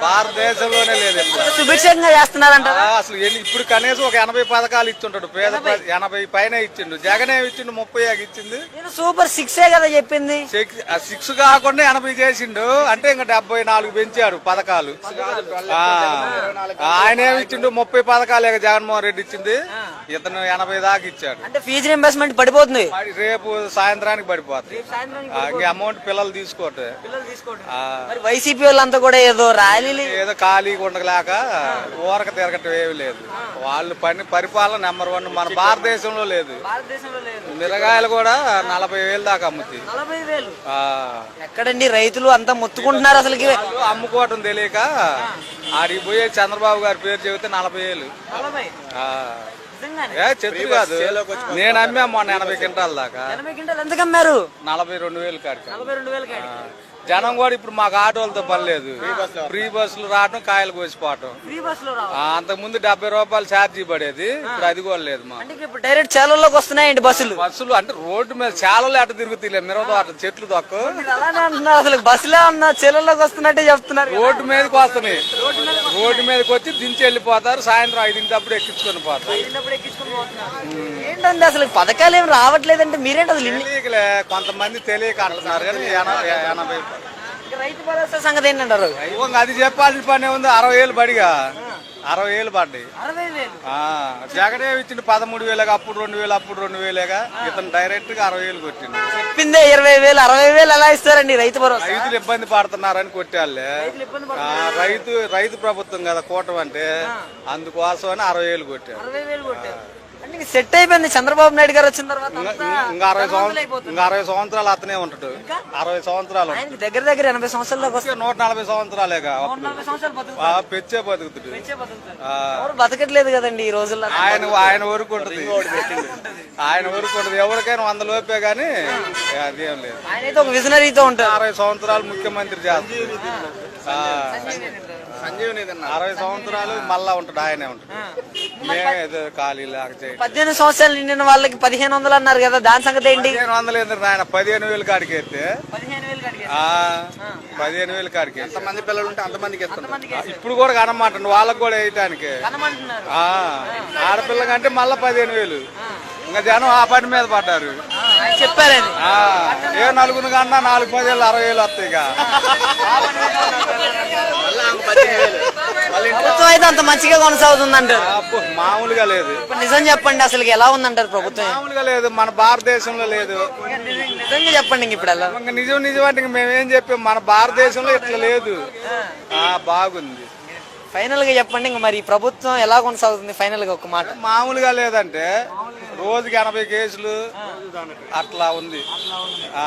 భారతదేశంలోనే లేదు. సుభిక్షంగా ఆ, అసలు ఇప్పుడు కనీసం ఒక ఎనభై పథకాలు ఇచ్చుంటాడు. పేద ఎనభై. పైన ఇచ్చిండు. జగన్ ఏమి ఇచ్చిండు ముప్పై ఇచ్చింది. సూపర్ సిక్సే కదా చెప్పింది. సిక్స్- కాకుండా ఎనభై చేసిండు. అంటే ఇంకా డెబ్బై నాలుగు పెంచాడు పథకాలు. ఆయన ఏమి ఇచ్చిండు? ముప్పై పథకాలే జగన్మోహన్ రెడ్డి ఇచ్చింది. ఇతను ఎనభై దాకా ఇచ్చాడు. అంటే ఫీజు రింబర్స్మెంట్ పడిపోతుంది. మరి రేపు సాయంత్రానికి పడిపోతుంది. ఇంక అమౌంట్ పిల్లలు తీసుకోవట్టే వైసీపీ వాళ్ళంతా కూడా ఏదో ర్యాలీలు ఏదో ఖాళీగా ఉండలేక ఊరక తిరగటం ఏమి లేదు. వాళ్ళు పని పరిపాలన నెంబర్ వన్ మన భారతదేశంలో లేదు. మిరగాయలు కూడా నలభై వేలు దాకా అమ్ముతాయి. ఎక్కడండి రైతులు అంతా మొత్తుకుంటున్నారు అసలుకి వాళ్ళు అమ్ముకోవటం తెలియక ఆడికి పోయే చంద్రబాబు గారి పేరు చెబితే నలభై వేలు. ఏ చెట్టు కాదు. నేను అమ్మా మొన్న ఎనభై క్వింటాల దాకా. ఎనభై క్వింటాలు ఎందుకు అమ్మారు నలభై రెండు వేలు కాడికి. నలభై రెండు వేలు కాడి జనం కూడా ఇప్పుడు మాకు ఆటోలతో పని లేదు. ఫ్రీ బస్సులు రావడం కాయలు కోసిపోవటం. ఆ, అంతకుముందు డెబ్బై రూపాయలు ఛార్జీ పడేది ఇప్పుడు అది కూడా లేదు మా అంటే ఇప్పుడు డైరెక్ట్ చేలల్లోకి వస్తున్నాయండి బస్సులు. బస్సులు అంటే రోడ్డు మీద చాలా ఎట తిరుగుతాయి మిరవతో అట్లా చెట్లు అంటున్నారు అసలు బస్సులే ఉన్నా చేలల్లోకి వస్తున్నట్టే చెప్తున్నారు రోడ్డు మీదకి వస్తున్నాయి. రోడ్డు మీదకి వచ్చి దించి వెళ్ళిపోతారు సాయంత్రం ఐదింటప్పుడు ఎక్కించుకొని పోతారు. ఏంటండి అసలు పథకాలు ఏం రావట్లేదంటే మీరేంటి అసలు ఇన్ని తెలియకలే కొంతమంది తెలియక అంటున్నారు కానీ ఎన- ఎనభై రైతు భరోసా సంగతి ఏంటంటారు? అది చెప్పాల్సిన పని ఉంది. అరవై ఏళ్ళు పడిగా. అరవై ఏళ్ళు పడ్డాయి. అరవై వేలు ఆ, జగనే ఇచ్చిండు పదమూడు వేలుగా అప్పుడు రెండు వేలు అప్పుడు రెండు వేలేగా. ఇతను డైరెక్ట్గా అరవై వేలు కొట్టిండు. చెప్పిందే ఇరవై వేలు అరవై వేలు ఎలా ఇస్తారండి రైతు భరోసా? రైతులు ఇబ్బంది పడుతున్నారని కొట్టాలే రైతు రైతు ప్రభుత్వం కదా కూటమి అంటే. అందుకోసం అని అరవై వేలు కొట్టారు. అరవై వేలు కొట్టారు. ఇంక సెట్ అయిపోయింది. చంద్రబాబు నాయుడు గారు వచ్చిన తర్వాత ఇంకా అరవై సంవత్సరాలు. ఇంకా అరవై సంవత్సరాలు అతనే ఉంటాడు. అరవై సంవత్సరాలు. ఆయనకి దగ్గర దగ్గర ఎనభై సంవత్సరాలకు వస్తే నూట నలభై సంవత్సరాలేగా సంవత్సరాలు పెచ్చే బతుకుతుడు. ఎవరు బతకట్లేదు కదండి ఈ రోజుల్లో. ఆయన ఆయన వరకు ఉంటుంది. ఆయన వరకు ఉంటుంది. ఎవరికైనా వంద లోపే గానీ అదేం లేదు. ఆయన అయితే ఒక విజనరీతో ఉంటారు అరవై సంవత్సరాలు ముఖ్యమంత్రి చేస్తారు ఆ, అరవై సంవత్సరాలు మళ్ళా ఉంటాడు ఆయనే ఉంటాడు మేమే ఏదో ఖాళీ చేయండి పద్దెనిమిది సంవత్సరాలు నిండిన వాళ్ళకి పదిహేను వందలు అన్నారు కదా దాని సంగతి ఏంటి? పదిహేను వందలు ఎందుకు ఆయన పదిహేను వేలు కాడికి ఎత్తే పదిహేను వేలు కడిగారు ఆ, పదిహేను వేలు కాడికి ఎత్తే. మంది పిల్లలు ఉంటే అంతమందికి ఇస్తాం ఇప్పుడు కూడా కనమాట వాళ్ళకి కూడా వేయటానికి. ఆ, ఆడపిల్ల కంటే మళ్ళా పదిహేను వేలు. ఇంకా జనం ఆ పని మీద పడ్డారు. చెప్పారని ఏ నలుగురు కన్నా నాలుగు పదివేలు అరవై వేలు వస్తాయి ఇక. ప్రభుత్వం అయితే అంత మంచిగా కొనసాగుతుంది అంటారు మామూలుగా లేదు. ఇప్పుడు నిజం చెప్పండి అసలు ఎలా ఉందంటారు ప్రభుత్వం? మామూలుగా లేదు మన భారతదేశంలో లేదు. నిజంగా చెప్పండి ఇప్పుడు ఇంకా నిజం నిజం అంటే మేమేం చెప్పాం మన భారతదేశంలో ఇట్లా లేదు. బాగుంది. ఫైనల్గా చెప్పండి ఇంక మరి ప్రభుత్వం ఎలా కొనసాగుతుంది? ఫైనల్గా ఒక మాట. మామూలుగా లేదంటే రోజుకి ఎనభై కేసులు అట్లా ఉంది. ఆ.